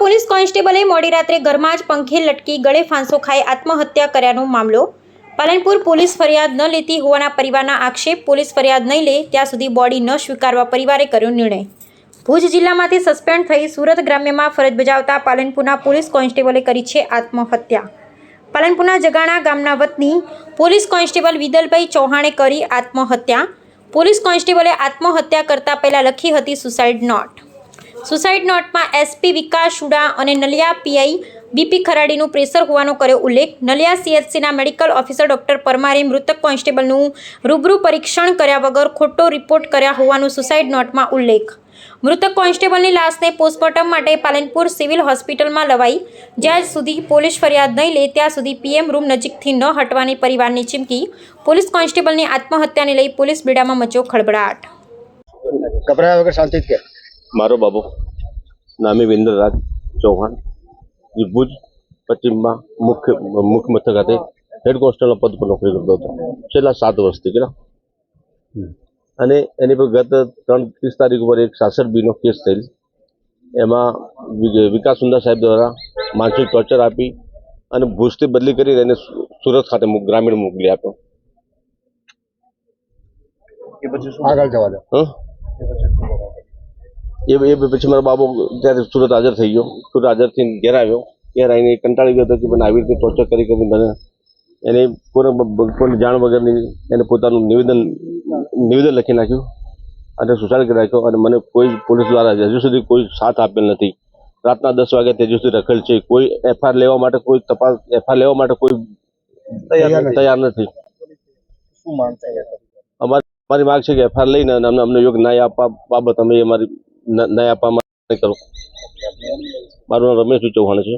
Police કોન્સ્ટેબલે મોડી રાત્રે ઘરમાં જ પંખે લટકી ગળે ફાંસો ખાઈ આત્મહત્યા કર્યાનો મામલો. પાલનપુર પોલીસ ફરિયાદ ન લેતી હોવાના પરિવારના આક્ષેપ, પોલીસ ફરિયાદ નહીં લે ત્યાં સુધી બોડી ન સ્વીકારવા પરિવારે કર્યો નિર્ણય. ભુજ જિલ્લામાંથી સસ્પેન્ડ થઈ સુરત ગ્રામ્યમાં ફરજ બજાવતા પાલનપુરના પોલીસ કોન્સ્ટેબલે કરી છે આત્મહત્યા. પાલનપુરના જગાણા ગામના વતની પોલીસ કોન્સ્ટેબલ વિદલભાઈ ચૌહાણે કરી આત્મહત્યા. પોલીસ કોન્સ્ટેબલે આત્મહત્યા કરતા પહેલાં લખી હતી સુસાઇડ નોટ. સુસાઇડ નોટમાં એસપી વિકાસ શુડા અને નલિયા પીઆઈ બીપી ખરાડીનું પ્રેશર હોવાનો કર્યો ઉલ્લેખ. નલિયા સીએચસીના મેડિકલ ઓફિસર ડોક્ટર પરમારે મૃતક કોન્સ્ટેબલનું રૂબરૂ પરીક્ષણ કર્યા વગર ખોટો રિપોર્ટ કર્યા હોવાનું સુસાઇડ નોટમાં ઉલ્લેખ. મૃતક કોન્સ્ટેબલની લાશને પોસ્ટમોર્ટમ માટે પાલનપુર સિવિલ હોસ્પિટલમાં લવાઈ. જ્યાં સુધી પોલીસ ફરિયાદ નહીં લે, ત્યાં સુધી પીએમ રૂમ નજીકથી ન હટવાની પરિવારની ચીમકી. પોલીસ કોન્સ્ટેબલની આત્મહત્યાને લઈ પોલીસ બેડામાં મચ્યો ખળભળાટ. ગભરાયા વગર શાંતિથી કે મારો બાબો નામી વિન્દ્રરાજ ચૌહાણ જે ભુજ પશ્ચિમમાં મુખ્ય મુખ્ય મથક ખાતે હેડ કોન્સ્ટેબલના પદ પર નોકરી કરતો હતો. છેલ્લા સાત વર્ષથી કેટલા અને એની પર ગત ત્રણ ત્રીસ તારીખ ઉપર એક સાસર બીનો કેસ થયેલ. એમાં વિકાસ સુંદર સાહેબ દ્વારા માનસિક ટોર્ચર આપી અને ભુજથી બદલી કરી એને સુરત ખાતે ગ્રામીણ મોકલી આપ્યો. આગળ જવા દો. હં? એ એ પછી મારો બાબો ત્યારે સુરત હાજર થઈ ગયો. સુરત હાજર થઈને ઘેર આવ્યો. ઘેર આવીને કંટાળી ગયો હતો કે મને આવી રીતે ટોર્ચર કરી કરી મને એને કોઈને જાણ વગરની એને પોતાનું નિવેદન નિવેદન લખી નાખ્યું અને સુસાઇડ કરી નાખ્યો અને મને કોઈ પોલીસ દ્વારા હજુ સુધી કોઈ સાથ આપેલ નથી. રાતના દસ વાગ્યા હજુ સુધી રખેલ છે. કોઈ એફઆઈઆર લેવા માટે કોઈ તપાસ એફઆઈઆર લેવા માટે કોઈ તૈયાર નથી. અમારી માંગ છે કે એફઆઈઆર લઈને અમને અમને યોગ ન્યાય આપવા બાબત અમે અમારી ન- આપવામાં નહીં કરું મારું નામ રમેશ ચૌહાણ છે.